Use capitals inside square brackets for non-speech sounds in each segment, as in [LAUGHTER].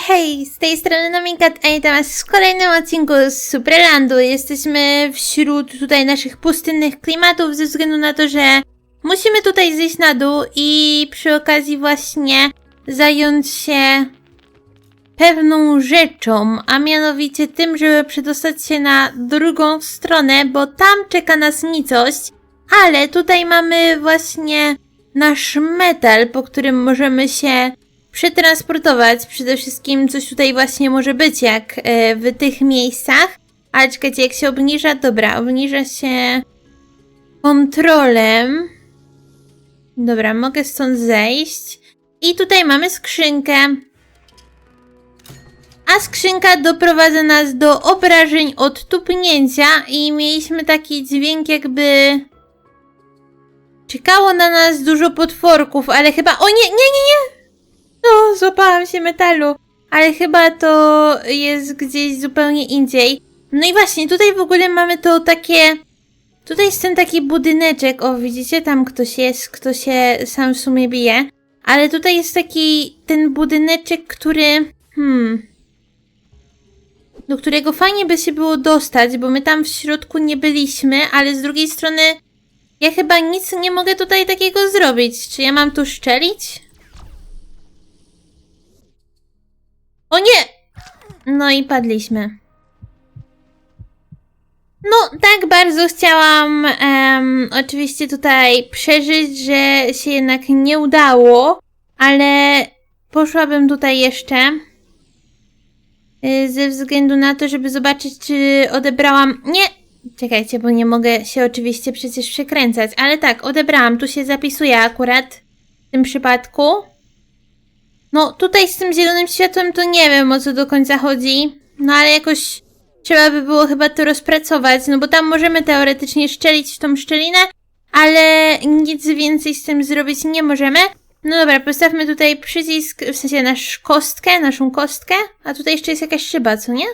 Hej, z tej strony Nominkat, a witam was w kolejnym odcinku z Superlandu. Jesteśmy wśród tutaj naszych pustynnych klimatów ze względu na to, że musimy tutaj zejść na dół i przy okazji właśnie zająć się pewną rzeczą, a mianowicie tym, żeby przedostać się na drugą stronę, bo tam czeka nas nicość, ale tutaj mamy właśnie nasz metal, po którym możemy się przetransportować. Przede wszystkim coś tutaj właśnie może być, jak e, w tych miejscach. Ale czekajcie, jak się obniża? Dobra, obniża się kontrolem. Dobra, mogę stąd zejść. I tutaj mamy skrzynkę. A skrzynka doprowadza nas do obrażeń od tupnięcia i mieliśmy taki dźwięk jakby... Czekało na nas dużo potworków, ale chyba... O nie, nie, nie, nie! No, złapałam się metalu, ale chyba to jest gdzieś zupełnie indziej. No i właśnie, tutaj w ogóle mamy to takie... Tutaj jest ten taki budyneczek, o widzicie, tam ktoś jest, kto się sam w sumie bije. Ale tutaj jest taki ten budyneczek, który... Hmm... Do którego fajnie by się było dostać, bo my tam w środku nie byliśmy, ale z drugiej strony ja chyba nic nie mogę tutaj takiego zrobić. Czy ja mam tu szczelić? O nie! No i padliśmy. No, tak bardzo chciałam oczywiście tutaj przeżyć, że się jednak nie udało, ale poszłabym tutaj jeszcze y, ze względu na to, żeby zobaczyć, czy odebrałam. Nie! Czekajcie, bo nie mogę się oczywiście przecież przekręcać, ale tak, odebrałam. Tu się zapisuje akurat w tym przypadku. No, tutaj z tym zielonym światłem to nie wiem o co do końca chodzi. No ale jakoś trzeba by było chyba to rozpracować, no bo tam możemy teoretycznie szczelić w tą szczelinę, ale nic więcej z tym zrobić nie możemy. No dobra, postawmy tutaj przycisk, w sensie nasz kostkę, naszą kostkę, a tutaj jeszcze jest jakaś szyba, co nie?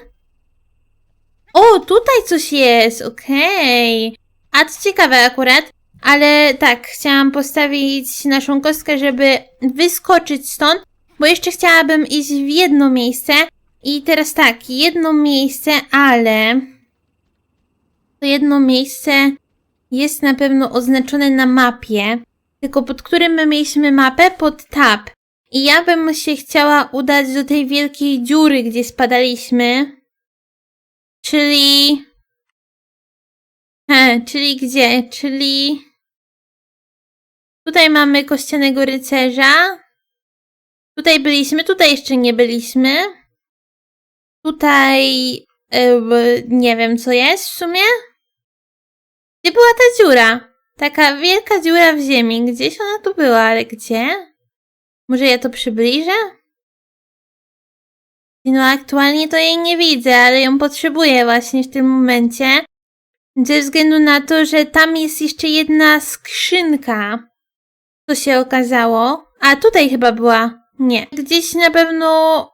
O, tutaj coś jest, okej. A to ciekawe akurat, ale tak, chciałam postawić naszą kostkę, żeby wyskoczyć stąd, bo jeszcze chciałabym iść w jedno miejsce. I teraz tak, jedno miejsce, ale to jedno miejsce jest na pewno oznaczone na mapie. Tylko pod którym my mieliśmy mapę? Pod tab. I ja bym się chciała udać do tej wielkiej dziury, gdzie spadaliśmy. Czyli. He, czyli gdzie? Czyli. Tutaj mamy kościanego rycerza. Tutaj byliśmy, tutaj jeszcze nie byliśmy. Tutaj e, nie wiem co jest w sumie. Gdzie była ta dziura? Taka wielka dziura w ziemi. Gdzieś ona tu była, ale gdzie? Może ja to przybliżę? No aktualnie to jej nie widzę, ale ją potrzebuję właśnie w tym momencie. Ze względu na to, że tam jest jeszcze jedna skrzynka. Co się okazało. A tutaj chyba była. Nie. Gdzieś na pewno,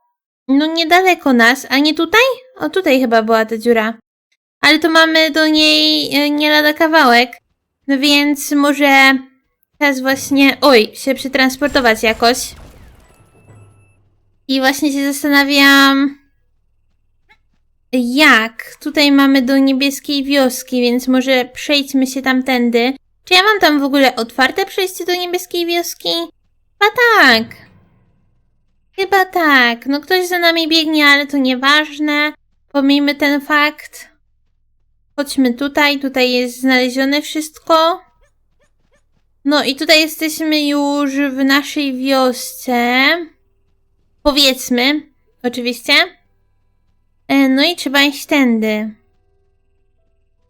no niedaleko nas, a nie tutaj? O, tutaj chyba była ta dziura. Ale to mamy do niej e, nie lada kawałek. No więc może teraz właśnie, oj, się przetransportować jakoś. I właśnie się zastanawiam, jak. Tutaj mamy do niebieskiej wioski, więc może przejdźmy się tamtędy. Czy ja mam tam w ogóle otwarte przejście do niebieskiej wioski? Chyba tak. Chyba tak. No ktoś za nami biegnie, ale to nieważne. Pomijmy ten fakt. Chodźmy tutaj. Tutaj jest znalezione wszystko. No i tutaj jesteśmy już w naszej wiosce. Powiedzmy. Oczywiście. E, No i trzeba iść tędy.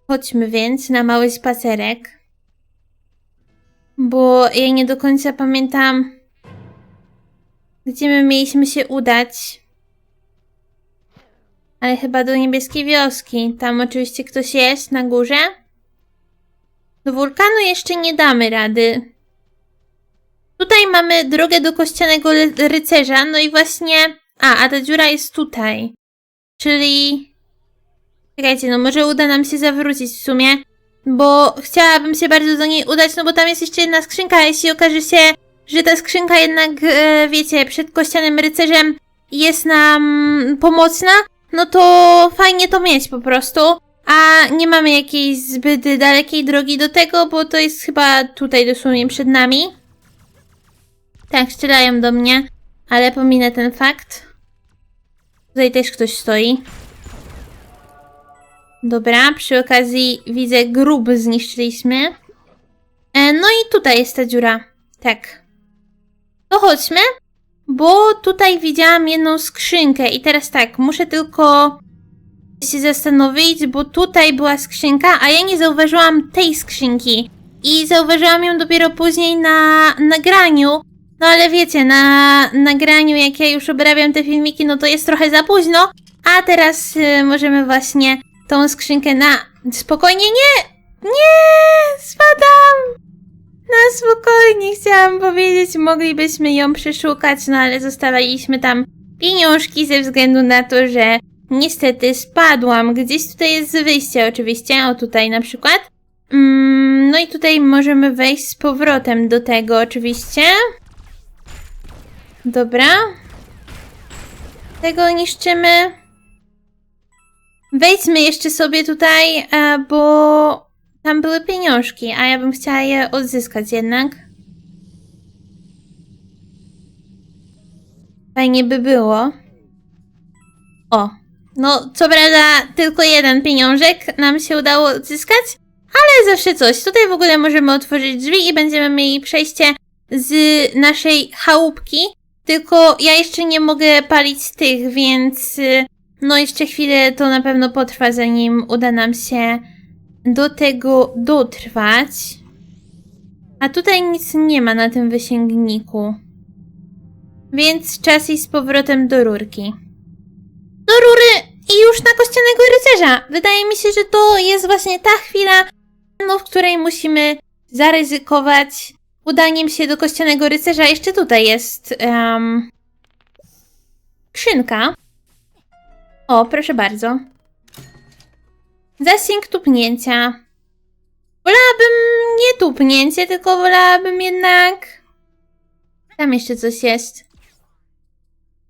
Chodźmy więc na mały spacerek. Bo ja nie do końca pamiętam, gdzie my mieliśmy się udać. Ale chyba do niebieskiej wioski. Tam oczywiście ktoś jest na górze. Do wulkanu jeszcze nie damy rady. Tutaj mamy drogę do kościanego ry- rycerza, no i właśnie... A, a ta dziura jest tutaj. Czyli... Czekajcie, no może uda nam się zawrócić w sumie, bo chciałabym się bardzo do niej udać, no bo tam jest jeszcze jedna skrzynka, a jeśli okaże się, że ta skrzynka jednak, e, wiecie, przed kościanym rycerzem jest nam pomocna, no to fajnie to mieć po prostu. A nie mamy jakiejś zbyt dalekiej drogi do tego, bo to jest chyba tutaj dosłownie przed nami. Tak, strzelają do mnie, ale pominę ten fakt. Tutaj też ktoś stoi. Dobra, przy okazji widzę grób zniszczyliśmy. E, no i tutaj jest ta dziura. Tak. To chodźmy, bo tutaj widziałam jedną skrzynkę i teraz tak, muszę tylko się zastanowić, bo tutaj była skrzynka, a ja nie zauważyłam tej skrzynki. I zauważyłam ją dopiero później na nagraniu. No ale wiecie, na nagraniu, jak ja już obrabiam te filmiki, no to jest trochę za późno. A teraz y, możemy właśnie tą skrzynkę na... Spokojnie, nie! Nie! Spadam! Na spokojnie, chciałam powiedzieć, moglibyśmy ją przeszukać, no ale zostawiliśmy tam pieniążki ze względu na to, że niestety spadłam. Gdzieś tutaj jest wyjście oczywiście, o tutaj na przykład. Mm, no i tutaj możemy wejść z powrotem do tego oczywiście. Dobra. Tego niszczymy. Wejdźmy jeszcze sobie tutaj, e, bo tam były pieniążki, a ja bym chciała je odzyskać jednak. Fajnie by było. O, no co prawda tylko jeden pieniążek nam się udało odzyskać, ale zawsze coś. Tutaj w ogóle możemy otworzyć drzwi i będziemy mieli przejście z naszej chałupki. Tylko ja jeszcze nie mogę palić tych, więc y, no jeszcze chwilę to na pewno potrwa, zanim uda nam się do tego dotrwać. A tutaj nic nie ma na tym wysięgniku. Więc czas iść z powrotem do rurki. Do rury i już na kościanego rycerza. Wydaje mi się, że to jest właśnie ta chwila, no, w której musimy zaryzykować udaniem się do kościanego rycerza. Jeszcze tutaj jest um, skrzynka. O, proszę bardzo. Zasięg tupnięcia. Wolałabym nie tupnięcie, tylko wolałabym jednak... Tam jeszcze coś jest.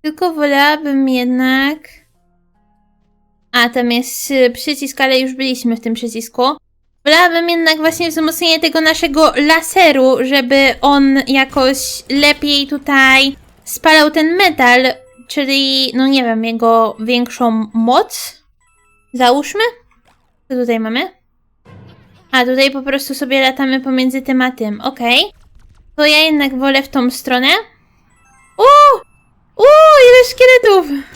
Tylko wolałabym jednak... A, tam jest y, przycisk, ale już byliśmy w tym przycisku. Wolałabym jednak właśnie wzmocnienie tego naszego laseru, żeby on jakoś lepiej tutaj spalał ten metal, czyli, no nie wiem, jego większą moc. Załóżmy. Co tutaj mamy? A, tutaj po prostu sobie latamy pomiędzy tym a tym, okej. To ja jednak wolę w tą stronę. Uuu! Uuu, ile szkieletów!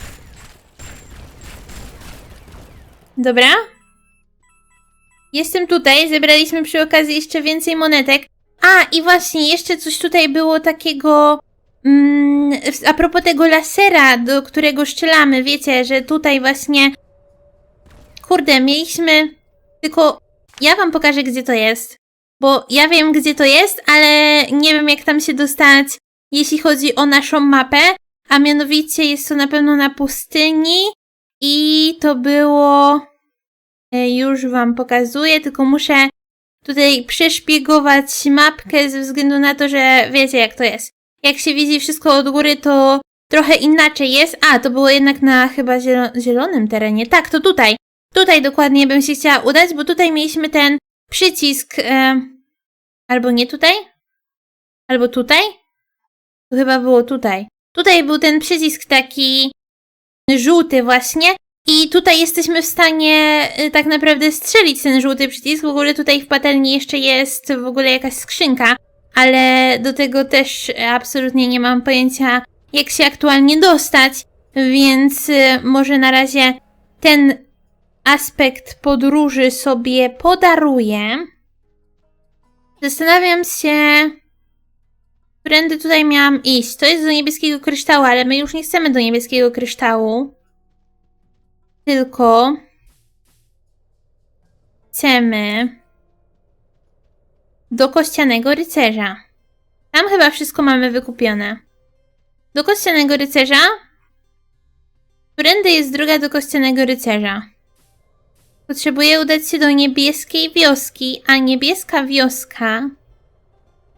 Dobra. Jestem tutaj, zebraliśmy przy okazji jeszcze więcej monetek. A, i właśnie, jeszcze coś tutaj było takiego... Mm, a propos tego lasera, do którego strzelamy, wiecie, że tutaj właśnie... Kurde, mieliśmy... Tylko ja wam pokażę, gdzie to jest. Bo ja wiem, gdzie to jest, ale nie wiem, jak tam się dostać, jeśli chodzi o naszą mapę. A mianowicie jest to na pewno na pustyni. I to było... E, Już wam pokazuję, tylko muszę tutaj przeszpiegować mapkę ze względu na to, że wiecie jak to jest. Jak się widzi wszystko od góry, to trochę inaczej jest. A, to było jednak na chyba zielo- zielonym terenie. Tak, to tutaj. Tutaj dokładnie bym się chciała udać, bo tutaj mieliśmy ten przycisk. E, albo nie tutaj? Albo tutaj? To chyba było tutaj. Tutaj był ten przycisk taki żółty właśnie. I tutaj jesteśmy w stanie y, tak naprawdę strzelić ten żółty przycisk. W ogóle tutaj w patelni jeszcze jest w ogóle jakaś skrzynka, ale do tego też absolutnie nie mam pojęcia, jak się aktualnie dostać, więc y, może na razie ten aspekt podróży sobie podaruję. Zastanawiam się, którędy tutaj miałam iść. To jest do niebieskiego kryształu, ale my już nie chcemy do niebieskiego kryształu. Tylko chcemy do kościanego rycerza. Tam chyba wszystko mamy wykupione. Do kościanego rycerza? Którędy jest droga do kościanego rycerza? Potrzebuję udać się do niebieskiej wioski, a niebieska wioska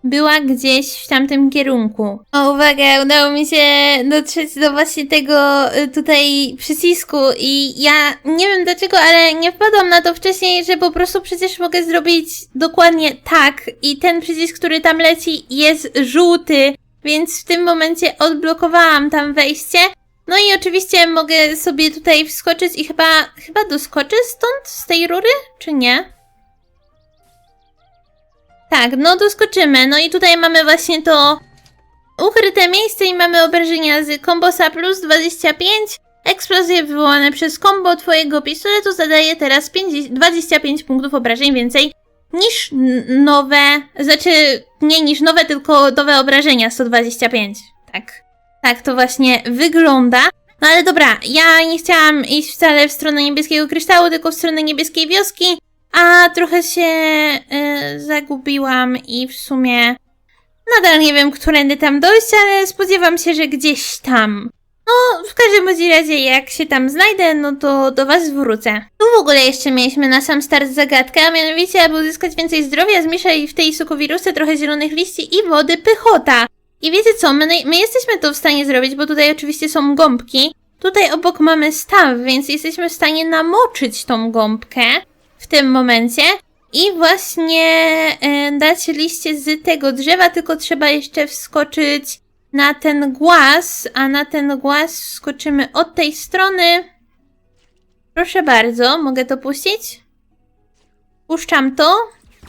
była gdzieś w tamtym kierunku. O, uwaga, udało mi się dotrzeć do właśnie tego y, tutaj przycisku i ja nie wiem dlaczego, ale nie wpadłam na to wcześniej, że po prostu przecież mogę zrobić dokładnie tak i ten przycisk, który tam leci jest żółty, więc w tym momencie odblokowałam tam wejście. No i oczywiście mogę sobie tutaj wskoczyć i chyba, chyba doskoczę stąd, z tej rury, czy nie? Tak, no doskoczymy. No i tutaj mamy właśnie to ukryte miejsce i mamy obrażenia z kombosa plus 25. Eksplozje wywołane przez kombo twojego pistoletu zadaje teraz 50, 25 punktów obrażeń więcej niż nowe, znaczy nie niż nowe, tylko nowe obrażenia 125. Tak. Tak to właśnie wygląda. No ale dobra, ja nie chciałam iść wcale w stronę niebieskiego kryształu, tylko w stronę niebieskiej wioski, a trochę się y, zagubiłam i w sumie nadal nie wiem, którędy tam dojść, ale spodziewam się, że gdzieś tam. No, w każdym razie, jak się tam znajdę, no to do was wrócę. Tu w ogóle jeszcze mieliśmy na sam start zagadkę, a mianowicie, aby uzyskać więcej zdrowia, zmieszaj w tej sokowirusce trochę zielonych liści i wody pychota. I wiecie co, my, my jesteśmy to w stanie zrobić, bo tutaj oczywiście są gąbki. Tutaj obok mamy staw, więc jesteśmy w stanie namoczyć tą gąbkę w tym momencie i właśnie e, dać liście z tego drzewa, tylko trzeba jeszcze wskoczyć na ten głaz, a na ten głaz wskoczymy od tej strony. Proszę bardzo, mogę to puścić? Puszczam to,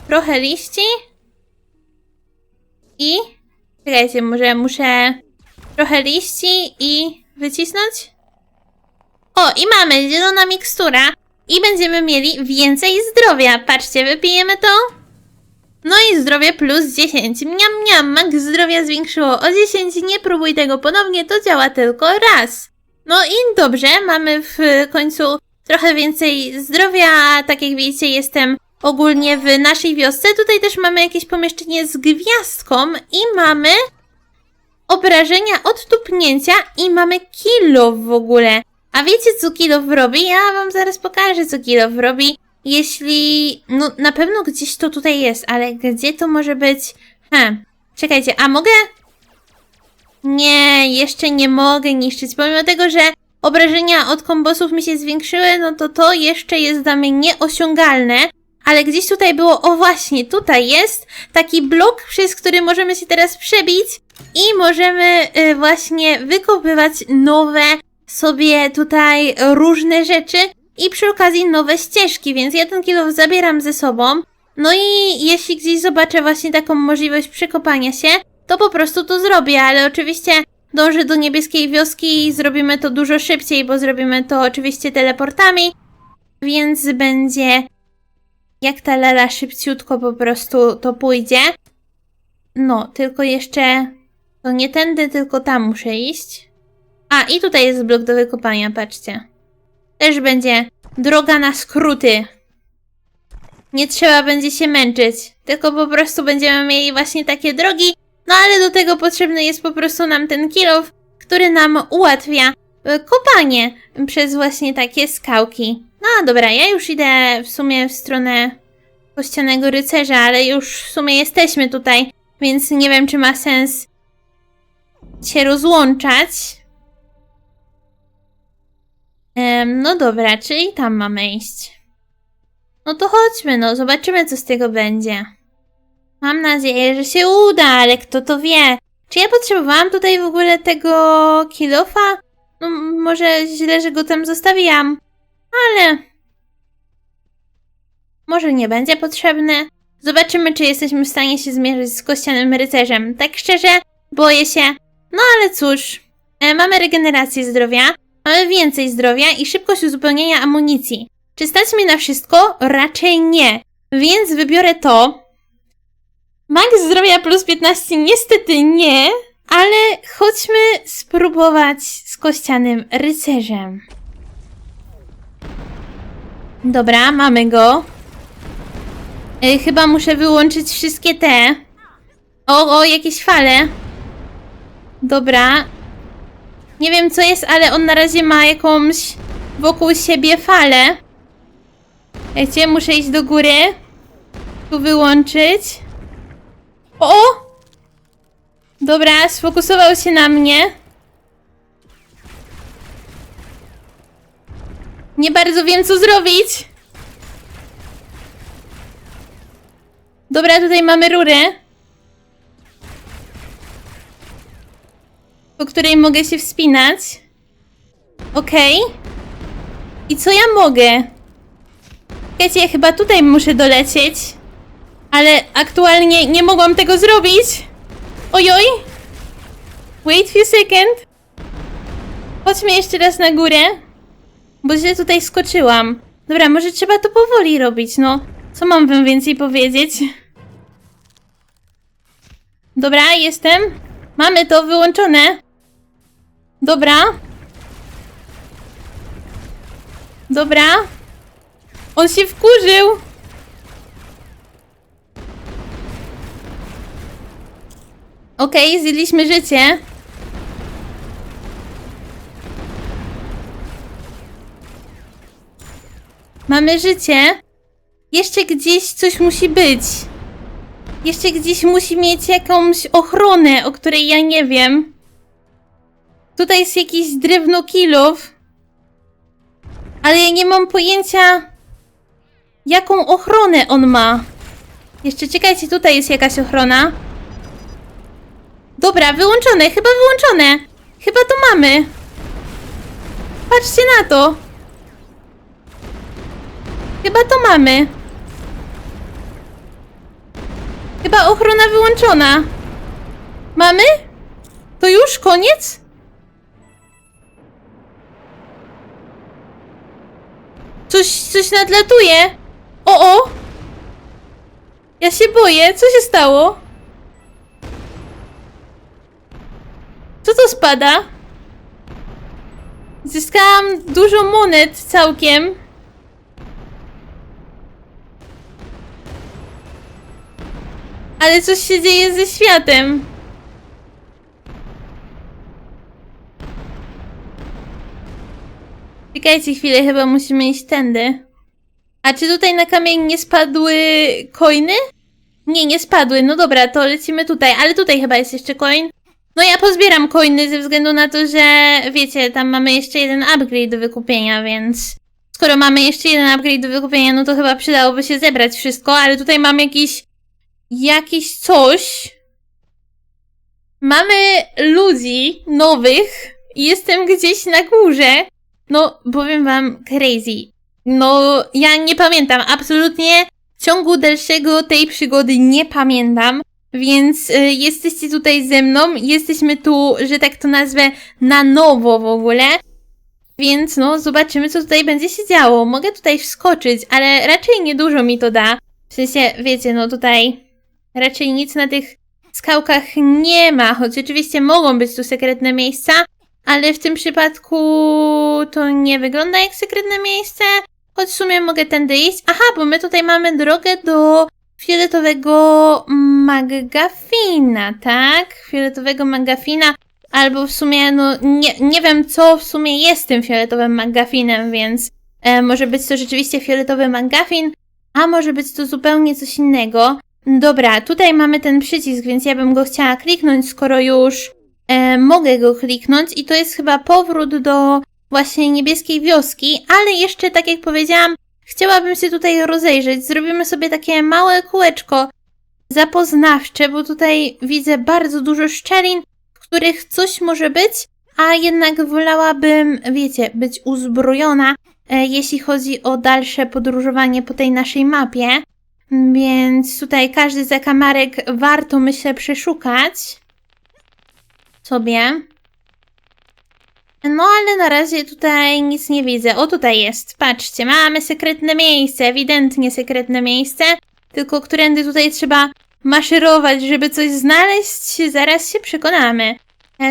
trochę liści i czekajcie, może muszę trochę liści i wycisnąć? O, i mamy zielona mikstura. I będziemy mieli więcej zdrowia. Patrzcie, wypijemy to. No i zdrowie plus 10. Miam, miam, max zdrowia zwiększyło o 10. Nie próbuj tego ponownie, to działa tylko raz. No i dobrze, mamy w końcu trochę więcej zdrowia. Tak jak widzicie, jestem ogólnie w naszej wiosce. Tutaj też mamy jakieś pomieszczenie z gwiazdką i mamy obrażenia od tupnięcia i mamy kilo w ogóle. A wiecie, co Kilof robi? Ja wam zaraz pokażę, co Kilof robi. Jeśli... No, na pewno gdzieś to tutaj jest, ale gdzie to może być? Hm, czekajcie, a mogę? Nie, jeszcze nie mogę niszczyć. Pomimo tego, że obrażenia od kombosów mi się zwiększyły, no to to jeszcze jest dla mnie nieosiągalne. Ale gdzieś tutaj było, o właśnie, tutaj jest taki blok, przez który możemy się teraz przebić i możemy y, właśnie wykopywać nowe sobie tutaj różne rzeczy i przy okazji nowe ścieżki, więc ja ten kilo zabieram ze sobą. No i jeśli gdzieś zobaczę właśnie taką możliwość przekopania się, to po prostu to zrobię, ale oczywiście dążę do niebieskiej wioski i zrobimy to dużo szybciej, bo zrobimy to oczywiście teleportami, więc będzie jak ta lala szybciutko po prostu to pójdzie. No, tylko jeszcze to nie tędy, tylko tam muszę iść. A, i tutaj jest blok do wykopania, patrzcie. Też będzie droga na skróty. Nie trzeba będzie się męczyć, tylko po prostu będziemy mieli właśnie takie drogi, no ale do tego potrzebny jest po prostu nam ten kilof, który nam ułatwia e, kopanie przez właśnie takie skałki. No dobra, ja już idę w sumie w stronę kościanego rycerza, ale już w sumie jesteśmy tutaj, więc nie wiem, czy ma sens się rozłączać. Em, no dobra, czyli tam mamy iść. No to chodźmy, no, zobaczymy, co z tego będzie. Mam nadzieję, że się uda, ale kto to wie? Czy ja potrzebowałam tutaj w ogóle tego kilofa? No, może źle, że go tam zostawiłam, ale... Może nie będzie potrzebny. Zobaczymy, czy jesteśmy w stanie się zmierzyć z kościanym rycerzem. Tak szczerze, boję się. No ale cóż, e, mamy regenerację zdrowia, mamy więcej zdrowia i szybkość uzupełnienia amunicji. Czy stać mnie na wszystko? Raczej nie. Więc wybiorę to. Max zdrowia plus 15 niestety nie, ale chodźmy spróbować z kościanym rycerzem. Dobra, mamy go. Y, chyba muszę wyłączyć wszystkie te. O, o, jakieś fale. Dobra. Nie wiem co jest, ale on na razie ma jakąś wokół siebie falę. Wiecie, muszę iść do góry. Tu wyłączyć. O! Dobra, sfokusował się na mnie. Nie bardzo wiem, co zrobić. Dobra, tutaj mamy rurę. Po której mogę się wspinać. Okej. I co ja mogę? Wiecie, ja chyba tutaj muszę dolecieć. Ale aktualnie nie mogłam tego zrobić. Ojoj! Wait few second. Chodźmy jeszcze raz na górę. Bo źle tutaj skoczyłam. Dobra, może trzeba to powoli robić, no. Co mam wam więcej powiedzieć? Dobra, jestem. Mamy to wyłączone. Dobra. Dobra. On się wkurzył. Okej, zjedliśmy życie. Mamy życie. Jeszcze gdzieś coś musi być. Jeszcze gdzieś musi mieć jakąś ochronę, o której ja nie wiem. Tutaj jest jakiś drewno kilów. Ale ja nie mam pojęcia, jaką ochronę on ma. Jeszcze czekajcie, tutaj jest jakaś ochrona. Dobra, wyłączone, chyba wyłączone. Chyba to mamy. Patrzcie na to. Chyba to mamy. Chyba ochrona wyłączona. Mamy? To już koniec? Coś, coś nadlatuje. O, o! Ja się boję. Co się stało? Co to spada? Zyskałam dużo monet całkiem. Ale coś się dzieje ze światem. Czekajcie chwilę, chyba musimy iść tędy. A czy tutaj na kamień nie spadły coiny? Nie, nie spadły. No dobra, to lecimy tutaj. Ale tutaj chyba jest jeszcze coin. No ja pozbieram coiny ze względu na to, że wiecie, tam mamy jeszcze jeden upgrade do wykupienia, więc skoro mamy jeszcze jeden upgrade do wykupienia, no to chyba przydałoby się zebrać wszystko, ale tutaj mam jakiś jakiś coś. Mamy ludzi nowych jestem gdzieś na górze. No, powiem wam crazy. No, ja nie pamiętam, absolutnie ciągu dalszego tej przygody nie pamiętam. Więc y, jesteście tutaj ze mną, jesteśmy tu, że tak to nazwę, na nowo w ogóle. Więc no, zobaczymy, co tutaj będzie się działo. Mogę tutaj wskoczyć, ale raczej niedużo mi to da. W sensie, wiecie, no tutaj raczej nic na tych skałkach nie ma, choć oczywiście mogą być tu sekretne miejsca, ale w tym przypadku to nie wygląda jak sekretne miejsce, choć w sumie mogę tędy iść. Aha, bo my tutaj mamy drogę do fioletowego magafina, tak? Fioletowego magafina, albo w sumie, no nie, nie wiem co w sumie jest tym fioletowym magafinem, więc e, może być to rzeczywiście fioletowy magafin, a może być to zupełnie coś innego. Dobra, tutaj mamy ten przycisk, więc ja bym go chciała kliknąć, skoro już e, mogę go kliknąć i to jest chyba powrót do właśnie niebieskiej wioski, ale jeszcze tak jak powiedziałam, chciałabym się tutaj rozejrzeć. Zrobimy sobie takie małe kółeczko zapoznawcze, bo tutaj widzę bardzo dużo szczelin, w których coś może być, a jednak wolałabym, wiecie, być uzbrojona, e, jeśli chodzi o dalsze podróżowanie po tej naszej mapie. Więc tutaj każdy zakamarek warto, myślę, przeszukać sobie. No ale na razie tutaj nic nie widzę. O, tutaj jest. Patrzcie, mamy sekretne miejsce, ewidentnie sekretne miejsce. Tylko którędy tutaj trzeba maszerować, żeby coś znaleźć, zaraz się przekonamy.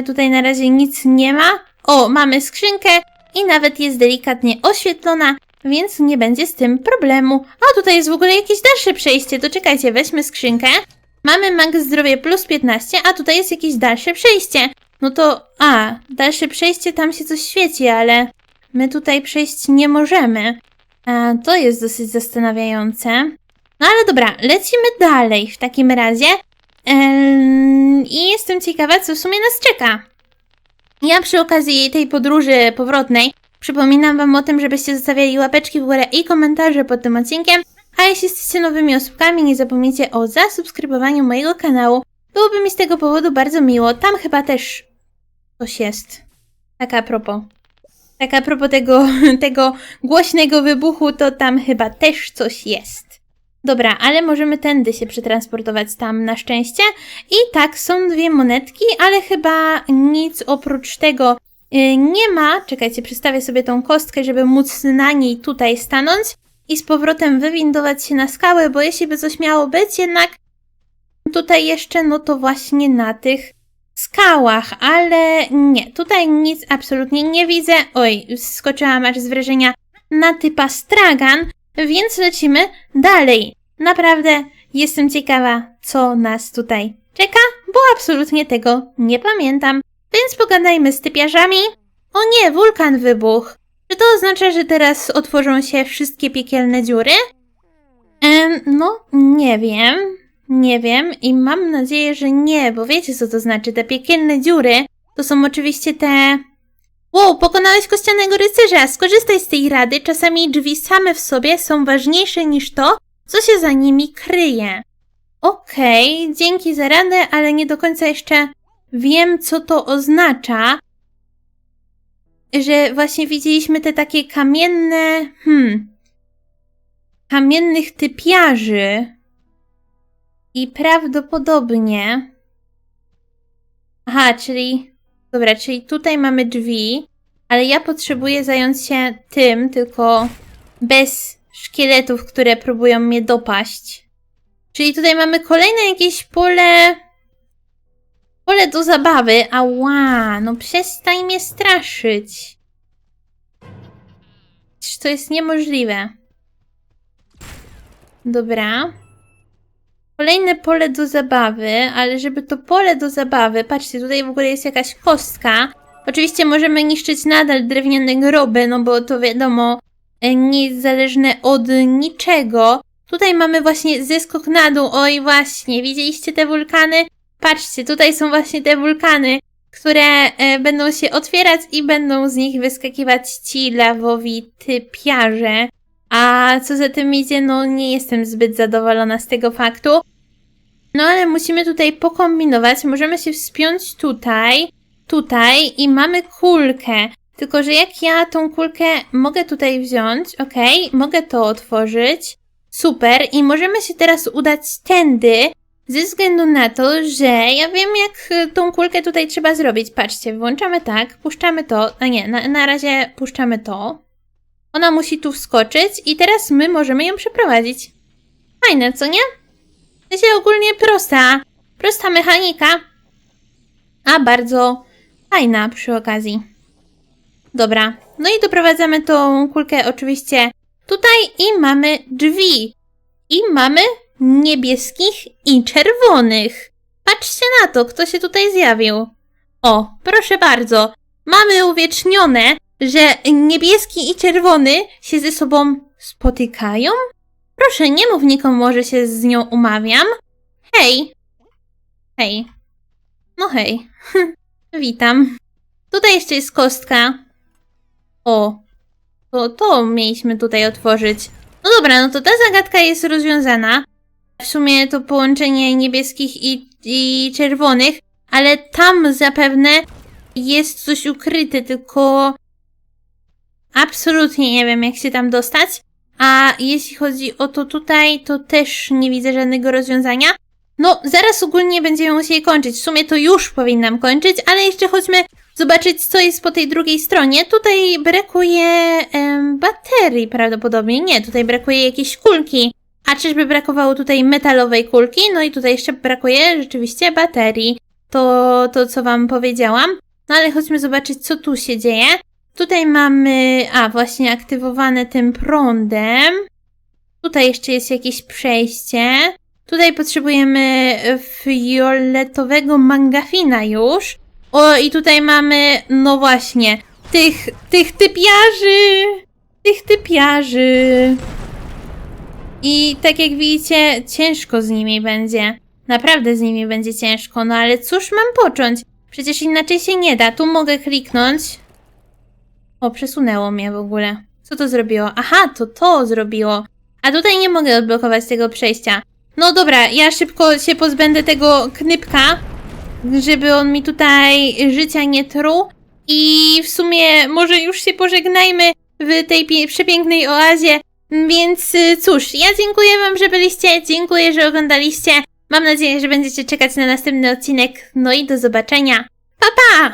Tutaj na razie nic nie ma. O, mamy skrzynkę i nawet jest delikatnie oświetlona, więc nie będzie z tym problemu. A tutaj jest w ogóle jakieś dalsze przejście, to czekajcie, weźmy skrzynkę. Mamy max zdrowie plus 15, a tutaj jest jakieś dalsze przejście. No to, a, dalsze przejście, tam się coś świeci, ale my tutaj przejść nie możemy. A, to jest dosyć zastanawiające. No ale dobra, lecimy dalej w takim razie. Em, I jestem ciekawa, co w sumie nas czeka. Ja przy okazji tej podróży powrotnej przypominam Wam o tym, żebyście zostawiali łapeczki w górę i komentarze pod tym odcinkiem. A jeśli jesteście nowymi osobkami, nie zapomnijcie o zasubskrybowaniu mojego kanału. Byłoby mi z tego powodu bardzo miło. Tam chyba też coś jest. Tak a propos. Tak a propos tego, [LAUGHS] tego głośnego wybuchu, to tam chyba też coś jest. Dobra, ale możemy tędy się przetransportować tam na szczęście. I tak, są dwie monetki, ale chyba nic oprócz tego nie ma. Czekajcie, przystawię sobie tą kostkę, żeby móc na niej tutaj stanąć i z powrotem wywindować się na skałę, bo jeśli by coś miało być, jednak tutaj jeszcze, no to właśnie na tych skałach, ale nie, tutaj nic absolutnie nie widzę. Oj, skoczyłam aż z wrażenia na typa stragan, więc lecimy dalej. Naprawdę jestem ciekawa, co nas tutaj czeka, bo absolutnie tego nie pamiętam. Więc pogadajmy z typiarzami. O nie, wulkan wybuchł. Czy to oznacza, że teraz otworzą się wszystkie piekielne dziury? Em, no, nie wiem. Nie wiem i mam nadzieję, że nie, bo wiecie co to znaczy. Te piekielne dziury to są oczywiście te. Wow, pokonałeś kościanego rycerza! Skorzystaj z tej rady. Czasami drzwi same w sobie są ważniejsze niż to, co się za nimi kryje. Okej, dzięki za radę, ale nie do końca jeszcze wiem, co to oznacza. Że właśnie widzieliśmy te takie kamienne. Hmm. Kamiennych typiarzy. I prawdopodobnie. Aha, czyli. Dobra, czyli tutaj mamy drzwi, ale ja potrzebuję zająć się tym, tylko bez szkieletów, które próbują mnie dopaść. Czyli tutaj mamy kolejne jakieś pole. Pole do zabawy. Ała, no przestań mnie straszyć. Przecież to jest niemożliwe. Dobra. Kolejne pole do zabawy, ale żeby to pole do zabawy, patrzcie, tutaj w ogóle jest jakaś kostka. Oczywiście możemy niszczyć nadal drewniane groby, no bo to wiadomo, e, nie jest zależne od niczego. Tutaj mamy właśnie zeskok na dół. Oj, właśnie, widzieliście te wulkany? Patrzcie, tutaj są właśnie te wulkany, które e, będą się otwierać i będą z nich wyskakiwać ci lawowi typiarze. A co za tym idzie, no nie jestem zbyt zadowolona z tego faktu. No ale musimy tutaj pokombinować. Możemy się wspiąć tutaj, tutaj i mamy kulkę. Tylko, że jak ja tą kulkę mogę tutaj wziąć, ok, mogę to otworzyć. Super. I możemy się teraz udać tędy, ze względu na to, że ja wiem, jak y, tą kulkę tutaj trzeba zrobić. Patrzcie, włączamy tak, puszczamy to. A nie, na, na razie puszczamy to. Ona musi tu wskoczyć i teraz my możemy ją przeprowadzić. Fajne, co nie? Się ogólnie prosta, prosta mechanika, a bardzo fajna przy okazji. Dobra, no i doprowadzamy tą kulkę oczywiście tutaj i mamy drzwi. I mamy niebieskich i czerwonych. Patrzcie na to, kto się tutaj zjawił. O, proszę bardzo, mamy uwiecznione, że niebieski i czerwony się ze sobą spotykają? Proszę, nie mów nikomu, że się z nią umawiam. Hej. Hej. No hej. [LAUGHS] Witam. Tutaj jeszcze jest kostka. O. To, to mieliśmy tutaj otworzyć. No dobra, no to ta zagadka jest rozwiązana. W sumie to połączenie niebieskich i, i czerwonych, ale tam zapewne jest coś ukryte, tylko absolutnie nie wiem, jak się tam dostać. A jeśli chodzi o to tutaj, to też nie widzę żadnego rozwiązania. No, zaraz ogólnie będziemy musieli kończyć. W sumie to już powinnam kończyć, ale jeszcze chodźmy zobaczyć, co jest po tej drugiej stronie. Tutaj brakuje em, baterii prawdopodobnie. Nie, tutaj brakuje jakiejś kulki. A czyżby brakowało tutaj metalowej kulki? No i tutaj jeszcze brakuje rzeczywiście baterii. To, to co wam powiedziałam. No ale chodźmy zobaczyć, co tu się dzieje. Tutaj mamy, a właśnie aktywowane tym prądem. Tutaj jeszcze jest jakieś przejście. Tutaj potrzebujemy fioletowego mangafina już. O, i tutaj mamy, no właśnie, tych, tych typiarzy. Tych typiarzy. I tak jak widzicie, ciężko z nimi będzie. Naprawdę z nimi będzie ciężko, no ale cóż mam począć? Przecież inaczej się nie da. Tu mogę kliknąć. O, przesunęło mnie w ogóle. Co to zrobiło? Aha, to to zrobiło. A tutaj nie mogę odblokować tego przejścia. No dobra, ja szybko się pozbędę tego knypka, żeby on mi tutaj życia nie truł. I w sumie może już się pożegnajmy w tej przepięknej oazie. Więc y, cóż, ja dziękuję Wam, że byliście, dziękuję, że oglądaliście. Mam nadzieję, że będziecie czekać na następny odcinek. No i do zobaczenia. Pa pa!